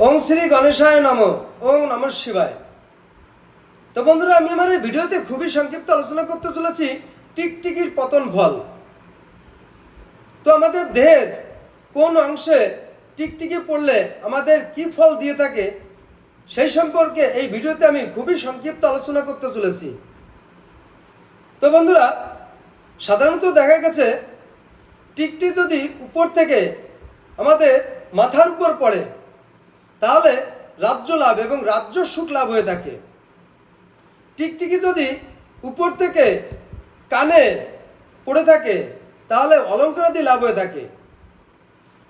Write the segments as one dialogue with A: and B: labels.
A: ওং শ্রী গণেশায় নম, ওং নম শিবায়। তো বন্ধুরা, আমি আমার এই ভিডিওতে খুবই সংক্ষিপ্ত আলোচনা করতে চলেছি টিকটিকির পতন ফল। তো আমাদের দেহের কোন অংশে টিকটিকি পড়লে আমাদের কি ফল দিয়ে থাকে, সেই সম্পর্কে এই ভিডিওতে আমি খুবই সংক্ষিপ্ত আলোচনা করতে চলেছি। তো বন্ধুরা, সাধারণত দেখা গেছে, টিকটি যদি উপর থেকে আমাদের মাথার উপর পড়ে তাহলে রাজ্য লাভ এবং রাজ্য সুখ লাভ হয়ে থাকে। টিকটিকি যদি উপর থেকে কানে পড়ে থাকে, তাহলে অলঙ্কারাদি লাভ হয়ে থাকে।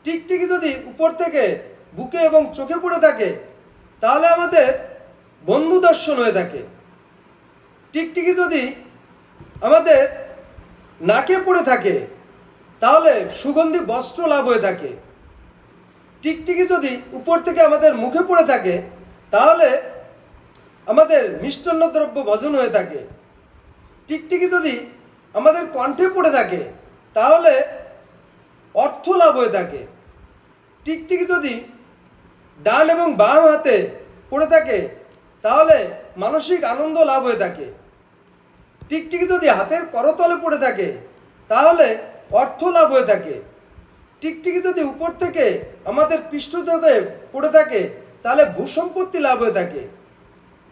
A: টিকটিকি যদি উপর থেকে বুকে এবং চোখে পড়ে থাকে, তাহলে আমাদের বন্ধু দর্শন হয়ে থাকে। টিকটিকি যদি আমাদের নাকে পড়ে থাকে, তাহলে সুগন্ধি বস্ত্র লাভ হয়ে থাকে। টিকটিকি যদি উপর থেকে আমাদের মুখে পড়ে থাকে, তাহলে আমাদের মিষ্টান্ন দ্রব্য ভজন হয়ে থাকে। টিকটিকি যদি আমাদের কণ্ঠে পড়ে থাকে, তাহলে অর্থ লাভ হয়ে থাকে। টিকটিকি যদি ডান এবং বাম হাতে পড়ে থাকে, তাহলে মানসিক আনন্দ লাভ হয়ে থাকে। টিকটিকি যদি হাতের করতলে পড়ে থাকে, তাহলে অর্থ লাভ হয়ে থাকে। টিকটিকি যদি উপর থেকে আমাদের পৃষ্ঠদেহে পড়ে থাকে, তাহলে ভূসম্পত্তি লাভ হয়ে থাকে।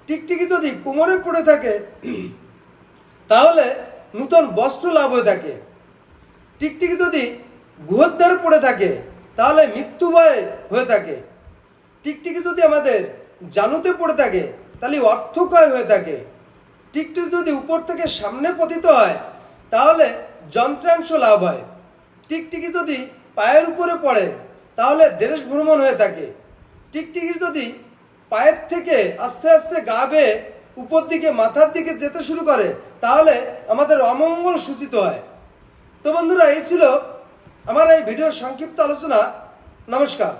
A: টিকটিকি যদি কোমরে পড়ে থাকে, তাহলে নূতন বস্ত্র লাভ হয়ে থাকে। টিকটিকি যদি গুহদ্বারে পড়ে থাকে, তাহলে মৃত্যু ভয় হয়ে থাকে। টিকটিকি যদি আমাদের জানুতে পড়ে থাকে, তাহলে অর্থক্ষয় হয়ে থাকে। টিকটিকি যদি উপর থেকে সামনে পতিত হয়, তাহলে যন্ত্রাংশ লাভ হয়। টিকটিকি যদি পায়ের উপরে পড়ে, তাহলে দেশ ভ্রমণ হয়ে থাকে। টিকটিকি যদি পায়ের থেকে আস্তে আস্তে গা বেয়ে উপর দিকে মাথার দিকে যেতে শুরু করে, তাহলে আমাদের অমঙ্গল সূচিত হয়। তো বন্ধুরা, এই ছিল আমার এই ভিডিওর সংক্ষিপ্ত আলোচনা। নমস্কার।